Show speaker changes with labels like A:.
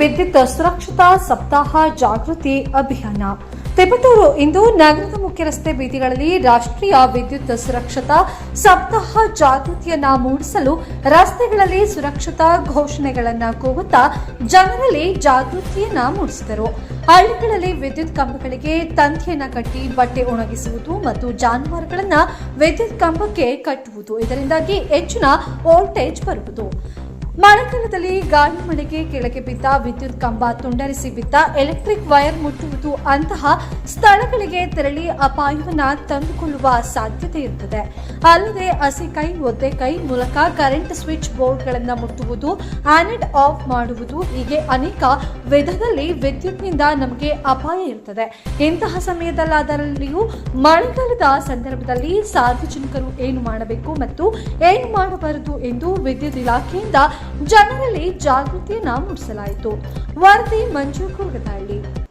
A: ವಿದ್ಯುತ್ ಸುರಕ್ಷತಾ ಸಪ್ತಾಹ ಜಾಗೃತಿ ಅಭಿಯಾನ. ತಿಪಟೂರು ಇಂದು ನಗರದ ಮುಖ್ಯ ರಸ್ತೆ ಬೀದಿಗಳಲ್ಲಿ ರಾಷ್ಟ್ರೀಯ ವಿದ್ಯುತ್ ಸುರಕ್ಷತಾ ಸಪ್ತಾಹ ಜಾಗೃತಿಯನ್ನ ಮೂಡಿಸಲು ರಸ್ತೆಗಳಲ್ಲಿ ಸುರಕ್ಷತಾ ಘೋಷಣೆಗಳನ್ನ ಕೂಗುತ್ತಾ ಜನರಲ್ಲಿ ಜಾಗೃತಿಯನ್ನ ಮೂಡಿಸಿದರು. ಹಳ್ಳಿಗಳಲ್ಲಿ ವಿದ್ಯುತ್ ಕಂಬಗಳಿಗೆ ತಂತಿಯನ್ನು ಕಟ್ಟಿ ಬಟ್ಟೆ ಒಣಗಿಸುವುದು ಮತ್ತು ಜಾನುವಾರುಗಳನ್ನು ವಿದ್ಯುತ್ ಕಂಬಕ್ಕೆ ಕಟ್ಟುವುದು ಇದರಿಂದಾಗಿ ಹೆಚ್ಚಿನ ವೋಲ್ಟೇಜ್ ಬರುವುದು. ಮಳೆಗಾಲದಲ್ಲಿ ಗಾಳಿ ಮಳೆಗೆ ಕೆಳಗೆ ಬಿದ್ದ ವಿದ್ಯುತ್ ಕಂಬ ತುಂಡರಿಸಿ ಬಿದ್ದ ಎಲೆಕ್ಟ್ರಿಕ್ ವೈರ್ ಮುಟ್ಟುವುದು ಅಂತಹ ಸ್ಥಳಗಳಿಗೆ ತೆರಳಿ ಅಪಾಯವನ್ನ ತಂದುಕೊಳ್ಳುವ ಸಾಧ್ಯತೆ ಇರುತ್ತದೆ. ಅಲ್ಲದೆ ಹಸಿ ಕೈ, ಒದ್ದೆ ಕೈ ಮೂಲಕ ಕರೆಂಟ್ ಸ್ವಿಚ್ ಬೋರ್ಡ್ಗಳನ್ನು ಮುಟ್ಟುವುದು ಆನೆಡ್ ಆಫ್ ಮಾಡುವುದು ಹೀಗೆ ಅನೇಕ ವಿಧದಲ್ಲಿ ವಿದ್ಯುತ್ನಿಂದ ನಮಗೆ ಅಪಾಯ ಇರುತ್ತದೆ. ಇಂತಹ ಸಮಯದಲ್ಲಾದರಲ್ಲಿಯೂ ಮಳೆಗಾಲದ ಸಂದರ್ಭದಲ್ಲಿ ಸಾರ್ವಜನಿಕರು ಏನು ಮಾಡಬೇಕು ಮತ್ತು ಏನು ಮಾಡಬಾರದು ಎಂದು ವಿದ್ಯುತ್ ಇಲಾಖೆಯಿಂದ ಜನರಲ್ಲಿ ಜಾಗೃತಿಯನ್ನ ಮೂಡಿಸಲಾಯಿತು. ವರದಿ ಮಂಜು ಕುರುಗದಹಳ್ಳಿ